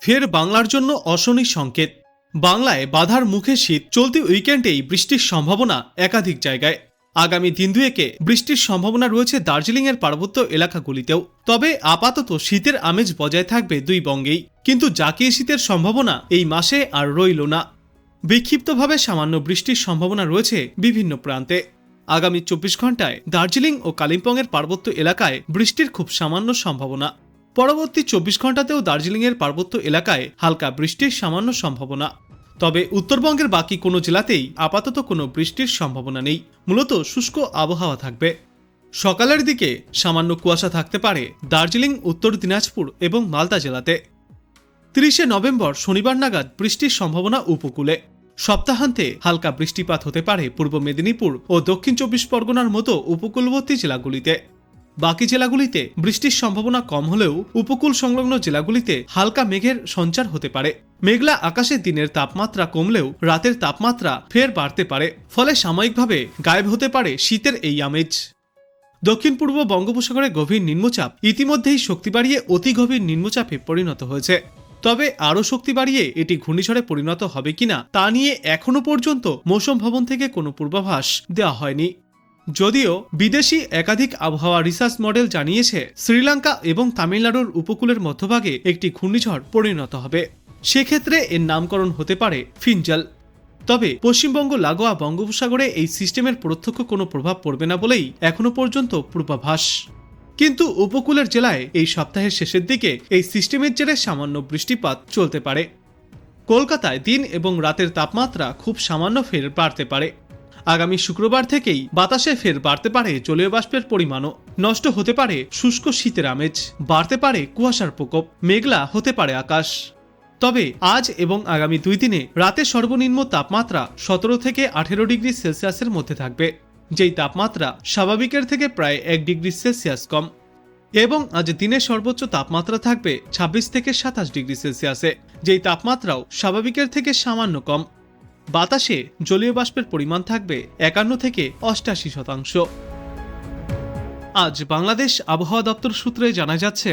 ফের বাংলার জন্য অশনি সংকেত। বাংলায় বাধার মুখে শীত, চলতি উইকেন্ডেই বৃষ্টির সম্ভাবনা একাধিক জায়গায়। আগামী দিন দুয়েকে বৃষ্টির সম্ভাবনা রয়েছে দার্জিলিংয়ের পার্বত্য এলাকাগুলিতেও। তবে আপাতত শীতের আমেজ বজায় থাকবে দুই বঙ্গেই। কিন্তু জাকিয়ে শীতের সম্ভাবনা এই মাসে আর রইল না। বিক্ষিপ্তভাবে সামান্য বৃষ্টির সম্ভাবনা রয়েছে বিভিন্ন প্রান্তে। আগামী চব্বিশ ঘন্টায় দার্জিলিং ও কালিম্পংয়ের পার্বত্য এলাকায় বৃষ্টির খুব সামান্য সম্ভাবনা। পরবর্তী চব্বিশ ঘন্টাতেও দার্জিলিংয়ের পার্বত্য এলাকায় হালকা বৃষ্টির সামান্য সম্ভাবনা। তবে উত্তরবঙ্গের বাকি কোনো জেলাতেই আপাতত কোনো বৃষ্টির সম্ভাবনা নেই। মূলত শুষ্ক আবহাওয়া থাকবে। সকালের দিকে সামান্য কুয়াশা থাকতে পারে দার্জিলিং, উত্তর দিনাজপুর এবং মালদা জেলাতে। তিরিশে নভেম্বর শনিবার নাগাদ বৃষ্টির সম্ভাবনা উপকূলে। সপ্তাহান্তে হালকা বৃষ্টিপাত হতে পারে পূর্ব মেদিনীপুর ও দক্ষিণ চব্বিশ পরগনার মতো উপকূলবর্তী জেলাগুলিতে। বাকি জেলাগুলিতে বৃষ্টির সম্ভাবনা কম হলেও উপকূল সংলগ্ন জেলাগুলিতে হালকা মেঘের সঞ্চার হতে পারে। মেঘলা আকাশে দিনের তাপমাত্রা কমলেও রাতের তাপমাত্রা ফের বাড়তে পারে, ফলে সাময়িকভাবে গায়েব হতে পারে শীতের এই আমেজ। দক্ষিণ পূর্ব বঙ্গোপসাগরে গভীর নিম্নচাপ ইতিমধ্যেই শক্তি বাড়িয়ে অতি গভীর নিম্নচাপে পরিণত হয়েছে। তবে আরও শক্তি বাড়িয়ে এটি ঘূর্ণিঝড়ে পরিণত হবে কিনা তা নিয়ে এখনও পর্যন্ত মৌসুম ভবন থেকে কোনো পূর্বাভাস দেওয়া হয়নি। যদিও বিদেশি একাধিক আবহাওয়া রিসার্চ মডেল জানিয়েছে, শ্রীলঙ্কা এবং তামিলনাড়ুর উপকূলের মধ্যভাগে একটি ঘূর্ণিঝড় পরিণত হবে। সেক্ষেত্রে এর নামকরণ হতে পারে ফিনজাল। তবে পশ্চিমবঙ্গ লাগোয়া বঙ্গোপসাগরে এই সিস্টেমের প্রত্যক্ষ কোনো প্রভাব পড়বে না বলেই এখনও পর্যন্ত পূর্বাভাস। কিন্তু উপকূলের জেলায় এই সপ্তাহের শেষের দিকে এই সিস্টেমের জেরে সামান্য বৃষ্টিপাত চলতে পারে। কলকাতায় দিন এবং রাতের তাপমাত্রা খুব সামান্য ফের বাড়তে পারে। আগামী শুক্রবার থেকেই বাতাসে ফের বাড়তে পারে জলীয় বাষ্পের পরিমাণও। নষ্ট হতে পারে শুষ্ক শীতের আমেজ, বাড়তে পারে কুয়াশার প্রকোপ, মেঘলা হতে পারে আকাশ। তবে আজ এবং আগামী দুই দিনে রাতে সর্বনিম্ন তাপমাত্রা সতেরো থেকে আঠেরো ডিগ্রি সেলসিয়াসের মধ্যে থাকবে, যেই তাপমাত্রা স্বাভাবিকের থেকে প্রায় এক ডিগ্রি সেলসিয়াস কম। এবং আজ দিনের সর্বোচ্চ তাপমাত্রা থাকবে ছাব্বিশ থেকে সাতাশ ডিগ্রি সেলসিয়াসে, যেই তাপমাত্রাও স্বাভাবিকের থেকে সামান্য কম। বাতাসে জলীয় বাষ্পের পরিমাণ থাকবে একান্ন থেকে অষ্টাশি শতাংশ। আজ বাংলাদেশ আবহাওয়া দপ্তর সূত্রে জানা যাচ্ছে,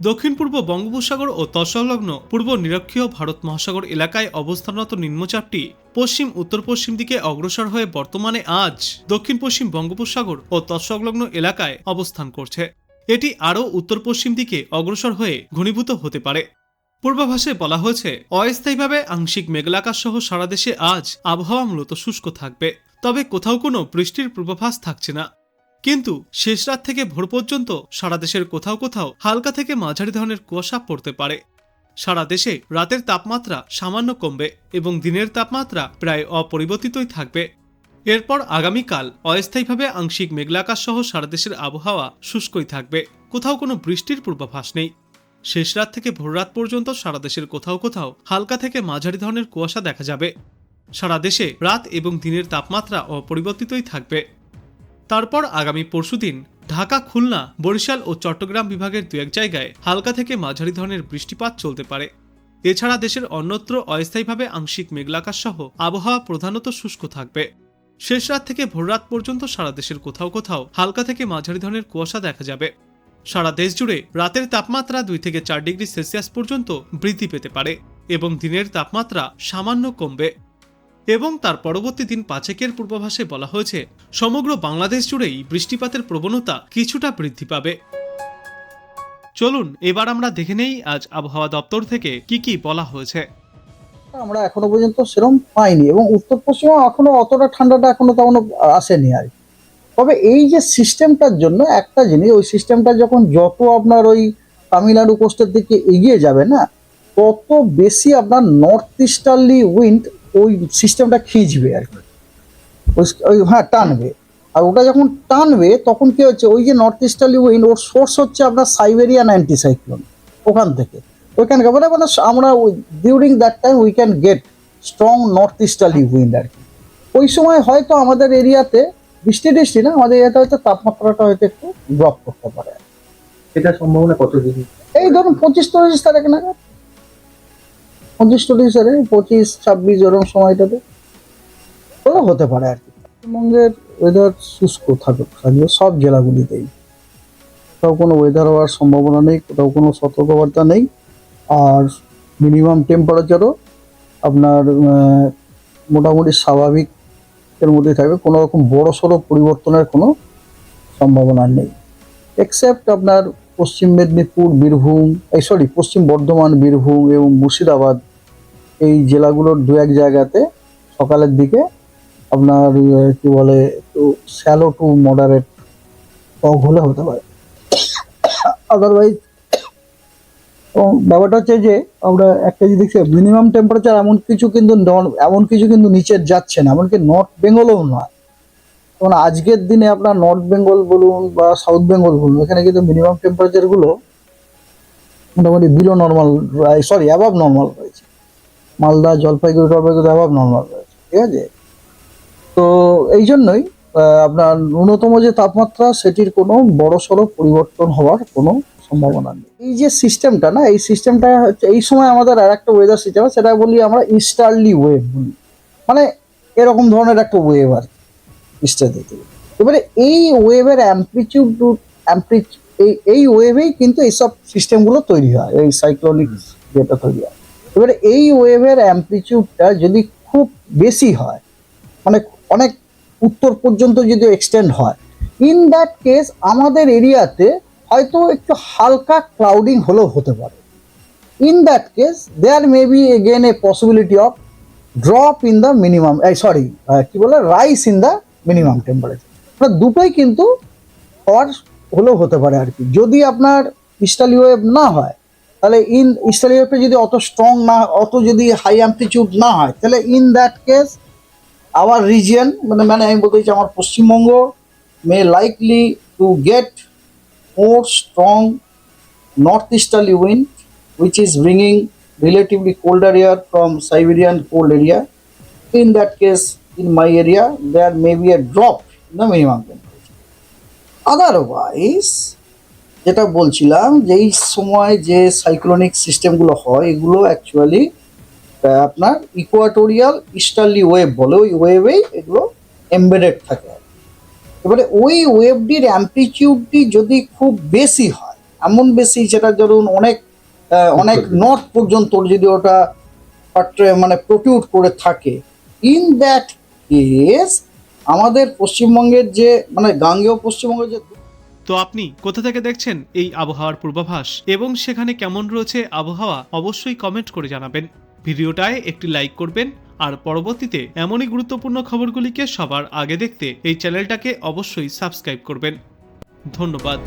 দক্ষিণ পূর্ব বঙ্গোপসাগর ও তৎসংলগ্ন পূর্ব নিরক্ষীয় ভারত মহাসাগর এলাকায় অবস্থানরত নিম্নচাপটি পশ্চিম উত্তর পশ্চিম দিকে অগ্রসর হয়ে বর্তমানে আজ দক্ষিণ পশ্চিম বঙ্গোপসাগর ও তৎসংলগ্ন এলাকায় অবস্থান করছে। এটি আরও উত্তর পশ্চিম দিকে অগ্রসর হয়ে ঘনীভূত হতে পারে। পূর্বাভাসে বলা হয়েছে, অস্থায়ীভাবে আংশিক মেঘলাকাশ সহ সারা দেশে আজ আবহাওয়া মূলত শুষ্ক থাকবে, তবে কোথাও কোনো বৃষ্টির পূর্বাভাস থাকছে না। কিন্তু শেষ রাত থেকে ভোর পর্যন্ত সারা দেশের কোথাও কোথাও হালকা থেকে মাঝারি ধরনের কুয়াশা পড়তে পারে। সারা দেশে রাতের তাপমাত্রা সামান্য কমবে এবং দিনের তাপমাত্রা প্রায় অপরিবর্তিতই থাকবে। এরপর আগামীকাল অস্থায়ীভাবে আংশিক মেঘলাকাশ সহ সারা দেশের আবহাওয়া শুষ্কই থাকবে, কোথাও কোনো বৃষ্টির পূর্বাভাস নেই। শেষ রাত থেকে ভোররাত পর্যন্ত সারা দেশের কোথাও কোথাও হালকা থেকে মাঝারি ধরনের কুয়াশা দেখা যাবে। সারা দেশে রাত এবং দিনের তাপমাত্রা অপরিবর্তিতই থাকবে। তারপর আগামী পরশুদিন ঢাকা, খুলনা, বরিশাল ও চট্টগ্রাম বিভাগের দু এক জায়গায় হালকা থেকে মাঝারি ধরনের বৃষ্টিপাত চলতে পারে। এছাড়া দেশের অন্যত্র অস্থায়ীভাবে আংশিক মেঘলাকাশ সহ আবহাওয়া প্রধানত শুষ্ক থাকবে। শেষ রাত থেকে ভোররাত পর্যন্ত সারা দেশের কোথাও কোথাও হালকা থেকে মাঝারি ধরনের কুয়াশা দেখা যাবে। সারা দেশ জুড়ে রাতের তাপমাত্রা দুই থেকে চার ডিগ্রি সেলসিয়াস পর্যন্ত বৃদ্ধি পেতে পারে এবং দিনের তাপমাত্রা সামান্য কমবে। এবং তার পরবর্তী দিন পাঁচেকের পূর্বাভাসে বলা হয়েছে, সমগ্র বাংলাদেশ জুড়েই বৃষ্টিপাতের প্রবণতা কিছুটা বৃদ্ধি পাবে। চলুন, এবার আমরা দেখে নেই আজ আবহাওয়া দপ্তর থেকে কি কি বলা হয়েছে। আমরা এখনও পর্যন্ত সেরকম পাইনি এবং উত্তর পশ্চিমে এখনও অতটা ঠান্ডাটা এখনও তেমন আসেনি আর কি। তবে এই যে সিস্টেমটার জন্য একটা জিনিস, ওই সিস্টেমটা যখন যত আপনার ওই তামিলনাড়ু কোস্টের দিকে এগিয়ে যাবে না, তত বেশি আপনার নর্থ ইস্টার্লি উইন্ড ওই সিস্টেমটা খিঁচবে আর কি। ওই- হ্যাঁ টানবে। আর ওটা যখন টানবে, তখন কি হচ্ছে, ওই যে নর্থ ইস্টার্লি উইন্ড ওর সোর্স হচ্ছে আপনার সাইবেরিয়ান অ্যান্টিসাইক্লোন ওখান থেকে। ওইখান থেকে মানে মানে আমরা during that time we can get strong north easterly wind আর কি। ওই সময় হয়তো আমাদের এরিয়াতে বৃষ্টি টিষ্টি না আমাদের এরিয়াতে হয়তো তাপমাত্রাটা হয়তো একটু ড্রপ করতে পারে। সেটার সম্ভাবনা কত ডিগ্রি? এই ধরুন পঁচিশ চল্লিশ তারিখ নাগাদ। পঁচিশ চল্লিশ তারিখ পঁচিশ ছাব্বিশ এরকম সময়টাতে। ওটা হতে পারে আর কি। পশ্চিমবঙ্গের ওয়েদার শুষ্ক থাকুক থাকবে সব জেলাগুলিতেই। কোথাও কোনো ওয়েদার হওয়ার সম্ভাবনা নেই কোথাও কোনো সতর্কবার্তা নেই। আর মিনিমাম টেম্পারেচারও আপনার মোটামুটি স্বাভাবিক এর মধ্যে থাকবে। কোনো রকম বড় সড়ো পরিবর্তনের কোনো সম্ভাবনা নেই। এক্সেপ্ট আপনার পশ্চিম মেদিনীপুর, বীরভূম, এই সরি পশ্চিম বর্ধমান, বীরভূম এবং মুর্শিদাবাদ, এই জেলাগুলোর দু এক জায়গাতে সকালের দিকে আপনার, কি বলে, একটু স্যালো টু মডারেট ফগ হলে হতে পারে। আদারওয়াইজ এবং ব্যাপারটা হচ্ছে যে আমরা একটা জিনিস দেখছি মিনিমাম টেম্পারেচার এমন কিছু কিন্তু এমন কিছু কিন্তু নিচে যাচ্ছে না, এমনকি নর্থ বেঙ্গলও নয়। যেমন আজকের দিনে আপনার নর্থ বেঙ্গল বলুন বা সাউথ বেঙ্গল বলুন, এখানে কিন্তু মিনিমাম টেম্পারেচারগুলো মোটামুটি below normal sorry above normal রয়েছে। মালদা, জলপাইগুড়ি, টলপাইগুড়ি অ্যাবাভ নর্মাল রয়েছে, ঠিক আছে? তো এই জন্যই আপনার ন্যূনতম যে তাপমাত্রা, সেটির কোনো বড় সড়ো পরিবর্তন হওয়ার কোনো সম্ভাবনা নেই। এই যে সিস্টেমটা না, এই সিস্টেমটা হচ্ছে, এই সময় আমাদের আর একটা ওয়েদার সিস্টেম সেটা বলি আমরা ইস্টার্লি ওয়েভ বলি। মানে এরকম ধরনের একটা ওয়েভ আর ইস্টার এবারে এই ওয়েভের অ্যাম্পলিটিউড এই এই ওয়েভেই কিন্তু এইসব সিস্টেমগুলো তৈরি হয়, এই সাইক্লোনিক যেটা তৈরি হয়। এবারে এই ওয়েভের অ্যাম্পলিটিউডটা যদি খুব বেশি হয় মানে অনেক উত্তর পর্যন্ত যদি এক্সটেন্ড হয় ইন দ্যাট কেস আমাদের এরিয়াতে হয়তো একটু হালকা ক্লাউডিং হলেও হতে পারে। In that case there may be again a possibility of drop in the minimum sorry কি বলে rise in the minimum temperature মানে দুটোই কিন্তু হওয়ার হলেও হতে পারে আর কি। যদি আপনার ইস্টালি ওয়েভ না হয়, তাহলে ইন ইস্টালি ওয়েভটা যদি অত স্ট্রং না, অত যদি হাই অ্যাম্পলিটিউড না হয়, তাহলে in that case our region মানে মানে আমি বলতে চাইছি আমার Paschimbanga may likely to get more strong northeasterly wind which is bringing relatively colder air from Siberian cold area. In that case, in my area, there may be a drop in the minimum temperature. Otherwise, যেটা বলছিলাম যে এই সময় যে cyclonic সিস্টেমগুলো হয় এগুলো actually আপনার ইকুয়াটোরিয়াল ইস্টার্লি ওয়েভ বলে ওই ওয়েভেই এগুলো এমবেডেড থাকে এবারে ওই ওয়েভটির অ্যাম্পলিটিউডটি যদি খুব বেশি হয় এমন বেশি যেটা ধরুন অনেক অনেক নর্থ পর্যন্ত যদি ওটা মানে প্রটিউট করে থাকে ইন দ্যাট কেস আমাদের পশ্চিমবঙ্গের যে মানে গাঙ্গেয় পশ্চিমবঙ্গের যে তো আপনি কোথা থেকে দেখছেন এই আবহাওয়ার পূর্বাভাস এবং সেখানে কেমন রয়েছে আবহাওয়া অবশ্যই কমেন্ট করে জানাবেন। ভিডিওটায় একটি লাইক করবেন আর পরবর্তীতে এমনই গুরুত্বপূর্ণ খবরগুলিকে সবার আগে দেখতে এই চ্যানেলটাকে অবশ্যই সাবস্ক্রাইব করবেন। ধন্যবাদ।